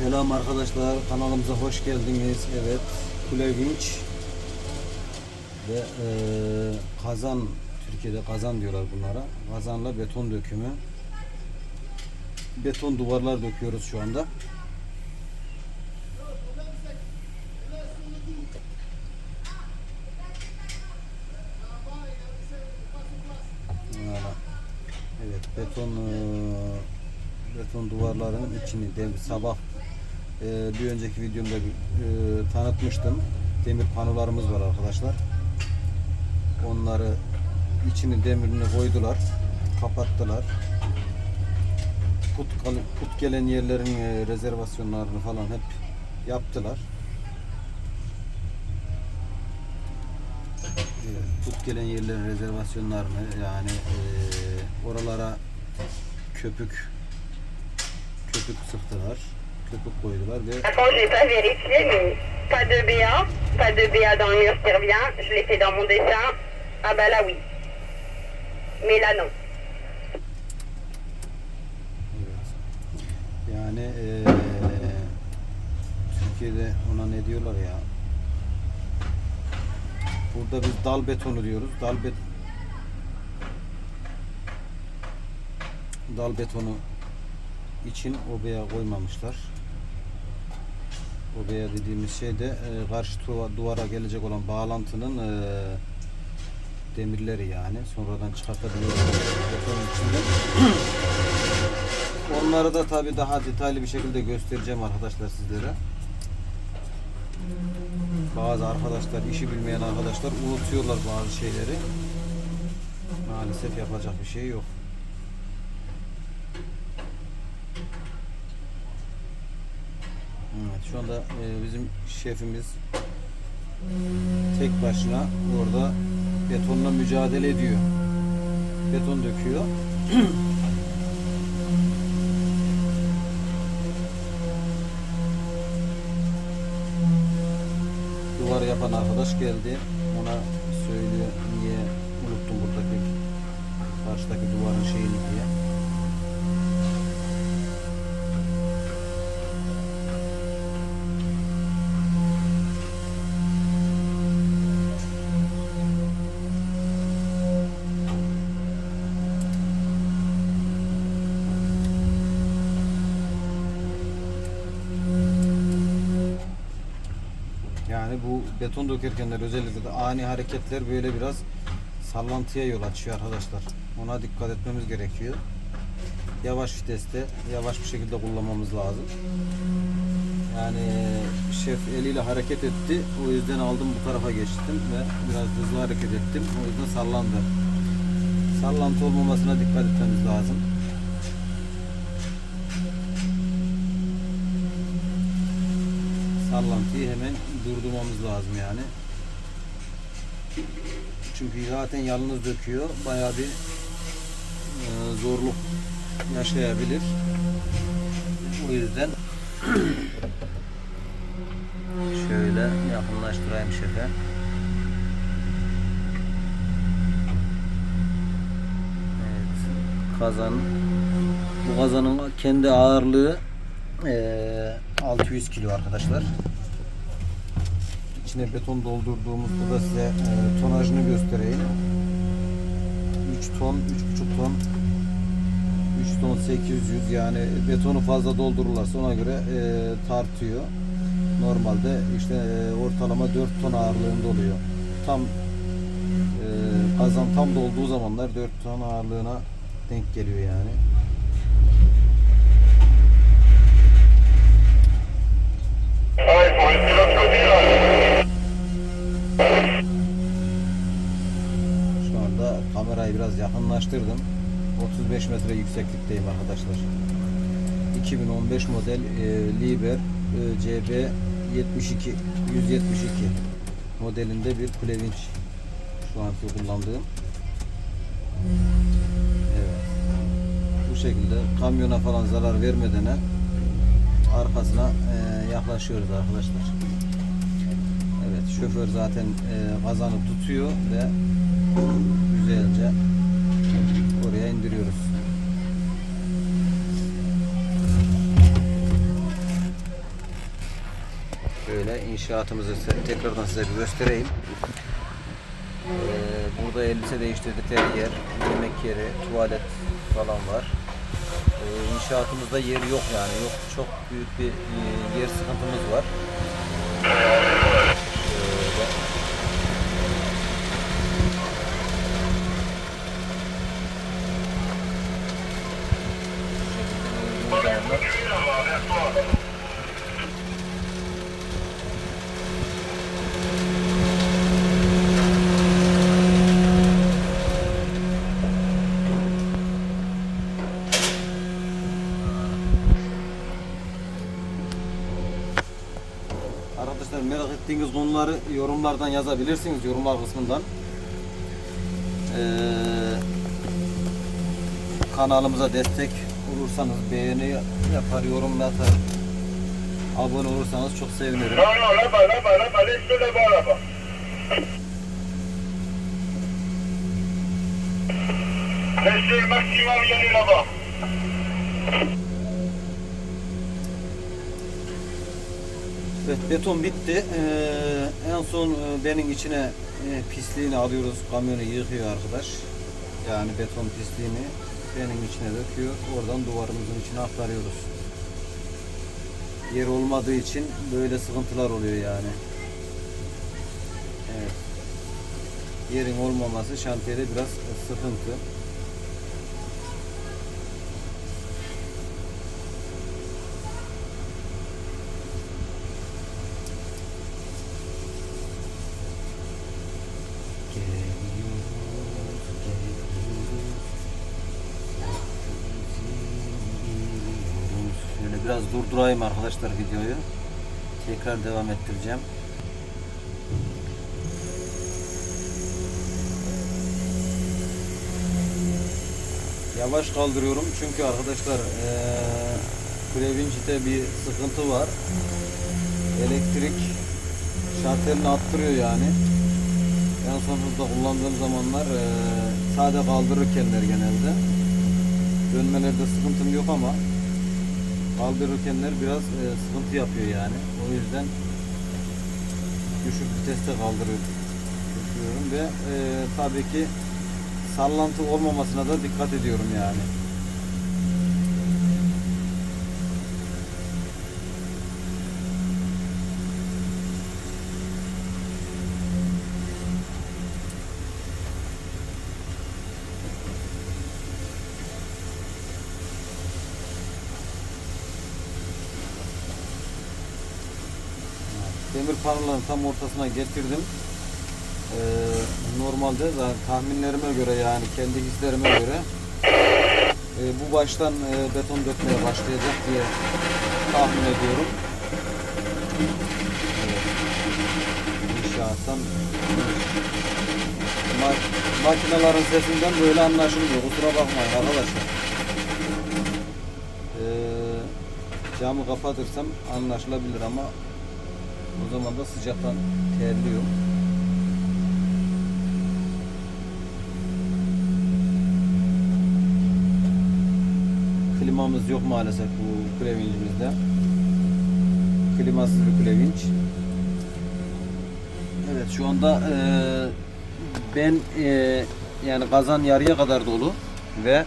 Selam arkadaşlar kanalımıza hoş geldiniz. Evet kule vinç ve eee, kazan Türkiye'de kazan diyorlar bunlara. Kazanla beton dökümü. Beton duvarlar döküyoruz şu anda. Evet beton eee, beton duvarların içini sabah eee, bir önceki videomda eee, tanıtmıştım. Demir panolarımız var arkadaşlar. Onları içini demirini koydular. Kapattılar. Put, kal- put gelen yerlerin rezervasyonlarını falan hep yaptılar. Put gelen yerlerin rezervasyonlarını yani oralara köpük köpük sıktılar. Köpük koydular ve Attends, j'ai pas vérifié, mais pas de BA. Pas de BA dans le mur qui revient. Je l'ai fait dans mon dessin. Ah bah là oui. Mais là non. Evet. Yani eee, Türkiye'de ona ne diyorlar ya? Burada biz dal betonu diyoruz. Dal bet dal betonu için obaya koymamışlar. Obaya dediğimiz şey de eee, karşı duvara gelecek olan bağlantının eee, demirleri yani. Sonradan çıkartabiliyoruz. Onları da tabii daha detaylı bir şekilde göstereceğim arkadaşlar sizlere. Bazı arkadaşlar, işi bilmeyen arkadaşlar unutuyorlar bazı şeyleri. Maalesef yapacak bir şey yok. Evet, şu anda e, bizim şefimiz tek başına orada betonla mücadele ediyor. Beton döküyor. duvar yapan arkadaş geldi. Ona söylüyor niye unuttum buradaki karşıdaki duvarın şeyini diye. Beton dökerken de özellikle de ani hareketler böyle biraz sallantıya yol açıyor arkadaşlar. Ona dikkat etmemiz gerekiyor. Yavaş viteste, yavaş bir şekilde kullanmamız lazım. Yani şef eliyle hareket etti. O yüzden aldım bu tarafa geçtim ve biraz hızlı hareket ettim. O yüzden sallandı. Sallantı olmamasına dikkat etmemiz lazım. Sallantıyı hemen durdurmamız lazım yani. Çünkü zaten yalnız döküyor. Bayağı bir e, zorluk yaşayabilir. O yüzden şöyle yakınlaştırayım şefe. Evet. Kazan. Bu kazanın kendi ağırlığı eee 600 kilo arkadaşlar. İçine beton doldurduğumuzda da size eee, tonajını göstereyim. 3 ton, 3,5 ton 3 ton 800 yani betonu fazla doldururlarsa ona göre eee, tartıyor. Normalde işte eee, ortalama 4 ton ağırlığında oluyor. Tam eee, kazan tam dolduğu zamanlar 4 ton ağırlığına denk geliyor yani. Şu anda kamerayı biraz yakınlaştırdım. 35 metre yükseklikteyim arkadaşlar. 2015 model e, Liber e, CB 72 172 modelinde bir kulevinç şu anki kullandığım. Evet. Bu şekilde kamyona falan zarar vermeden arkasına e, yaklaşıyoruz arkadaşlar. Evet şoför zaten e, kazanı tutuyor ve güzelce oraya indiriyoruz. Şöyle inşaatımızı tekrardan size bir göstereyim. Ee, burada elbise değiştirdikleri yer, yemek yeri, tuvalet falan var. Ee, inşaatımızda yer yok yani yok çok büyük bir e, yer sıkıntımız var. Şöyle. Bu şekilde zamanlar Arkadaşlar merak ettiğiniz konuları yorumlardan yazabilirsiniz yorumlar kısmından. Ee, kanalımıza destek olursanız beğeni yapar, yorum atar, abone olursanız çok sevinirim. Non, non, là-bas, là-bas, Evet, beton bitti. Ee, en son e, benim içine e, pisliğini alıyoruz. Kamyonu yıkıyor arkadaş. Yani beton pisliğini benim içine döküyor. Oradan duvarımızın içine aktarıyoruz. Yer olmadığı için böyle sıkıntılar oluyor yani. Evet. Yerin olmaması şantiyede biraz sıkıntı. Biraz durdurayım arkadaşlar videoyu. Tekrar devam ettireceğim. Yavaş kaldırıyorum çünkü arkadaşlar Previnci'de bir sıkıntı var. Elektrik şartelini attırıyor yani. En son hızda kullandığım zamanlar eee sade kaldırırkenler genelde. Dönmelerde sıkıntım yok ama kaldırırkenler biraz eee, sıkıntı yapıyor yani. O yüzden düşük viteste kaldırıyorum ve eee tabii ki sallantı olmamasına da dikkat ediyorum yani. Demir panoların tam ortasına getirdim. Ee, normalde zaten tahminlerime göre yani kendi hislerime göre e, bu baştan e, beton dökmeye başlayacak diye tahmin ediyorum. Evet. İnşaattan Ma- makinelerin sesinden böyle anlaşılmıyor. Kusura bakmayın arkadaşlar. Ee, camı kapatırsam anlaşılabilir ama o zaman da sıcaktan terliyorum. Klimamız yok maalesef bu klevincimizde. Klimasız bir klevinç. Evet şu anda eee, ben eee, yani kazan yarıya kadar dolu ve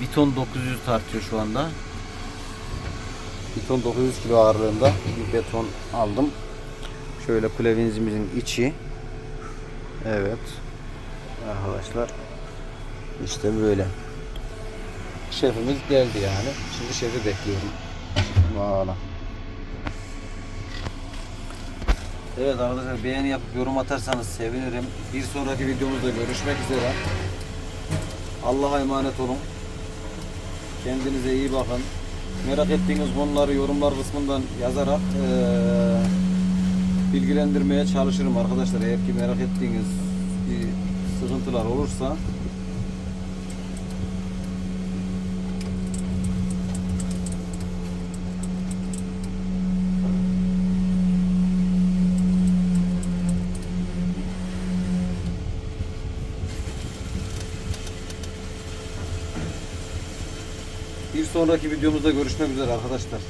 bir ton 900 tartıyor şu anda. Bir ton 900 kilo ağırlığında bir beton aldım. Şöyle klevinzimizin içi. Evet. Arkadaşlar işte böyle. Şefimiz geldi yani. Şimdi şefi bekliyorum. Valla. Evet arkadaşlar beğeni yapıp yorum atarsanız sevinirim. Bir sonraki videomuzda görüşmek üzere. Allah'a emanet olun. Kendinize iyi bakın. Merak ettiğiniz konuları yorumlar kısmından yazarak eee, bilgilendirmeye çalışırım arkadaşlar. Eğer ki merak ettiğiniz bir sıkıntılar olursa sonraki videomuzda görüşmek üzere arkadaşlar.